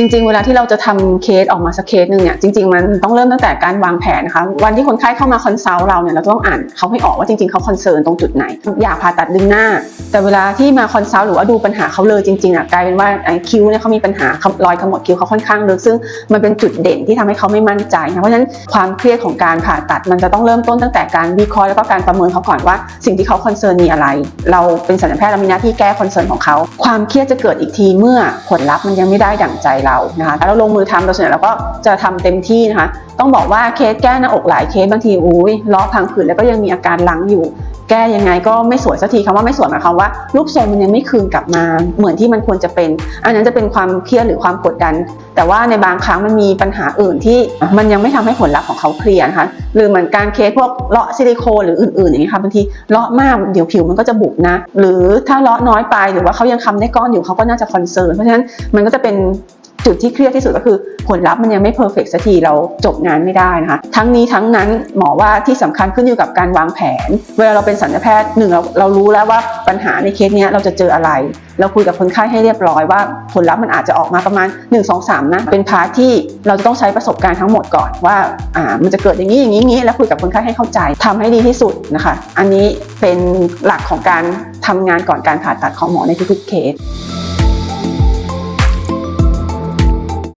จริง ๆ เวลาที่เราจะทำเคสออกมาสักเคสหนึ่งเนี่ยจริงๆมันต้องเริ่มตั้งแต่การวางแผนนะคะวันที่คนไข้เข้ามาคอนซัลท์เราเนี่ยเราต้องอ่านเขาให้ออกว่าจริงๆเขาคอนเซิร์นตรงจุดไหน อยากผ่าตัดดึงหน้า แต่เวลาที่มาคอนซัลท์หรือว่าดูปัญหาเขาเลยจริงๆอะกลายเป็นว่าไอ้คิ้วเนี่ยเขามีปัญหารอยขมวดคิ้วเขาค่อนข้างลึกซึ่งมันเป็นจุดเด่นที่ทำให้เขาไม่มั่นใจนะเพราะฉะนั้นความเครียดของการผ่าตัดมันจะต้องเริ่มต้นตั้งแต่การวิเคราะห์แล้วก็การประเมินเขาก่อนว่าสิ่งที่เขาคอนเซิร์นมีอะไร เราเป็นสัญญาแพทย์เรามีหน้าที่แก้คอนเซิร์นของเขาความเครียดจะเกิดอีกทีเมื่อผลลัพธ์มันยังไม่ได้ดั่งใจเรานะคะแล้วเราลงมือทำเราส่วนใหญ่เราก็จะทำเต็มที่นะคะ ต้องบอกว่าเคสแก้หน้าอกหลายเคสบางทีอุ้ยล้อพังผืดแล้วก็ยังมีอาการลังอยู่ แก้ยังไงก็ไม่สวยสักทีคำว่าไม่สวยหมายความว่ารูปทรงมันยังไม่คืนกลับมาเหมือนที่มันควรจะเป็น อันนั้นจะเป็นความเครียดหรือความกดดัน แต่ว่าในบางครั้งมันมีปัญหาอื่นที่มันยังไม่ทำให้ผลลัพธ์ของเขาเคลียร์นะคะหรือเหมือนการเคสพวกเลาะซิลิโคนหรืออื่นๆอย่างนี้ค่ะบางทีเลาะมากเดี๋ยวผิวมันก็จะบุบนะ หรือถ้าเลาะน้อยไปหรือว่าเขายังคำได้ก้อนอยู่เขาก็น่าจะคอนเซิร์นเพราะฉะนั้นมันก็จะเป็น จุดที่เครียดที่สุดก็คือผลลัพธ์มันยังไม่เพอร์เฟกสักทีเราจบงานไม่ได้นะคะ ทั้งนี้ทั้งนั้นหมอว่าที่สำคัญขึ้นอยู่กับการวางแผน เวลาเราเป็นสัญญาแพทย์หนึ่งเราเรารู้แล้วว่าปัญหาในเคสนี้เราจะเจออะไร เราคุยกับคนไข้ให้เรียบร้อยว่าผลลัพธ์มันอาจจะออกมาประมาณ 1 2 3นะเป็นพาร์ทที่เราจะต้องใช้ประสบการณ์ทั้งหมดก่อนว่าอ่ามันจะเกิดอย่างนี้อย่างนี้งนี้แล้วคุยกับคนไข้ให้เข้าใจทำให้ดีที่สุดนะคะ อันนี้เป็นหลักของการทำงานก่อนการผ่าตัดของหมอในทุกๆเคส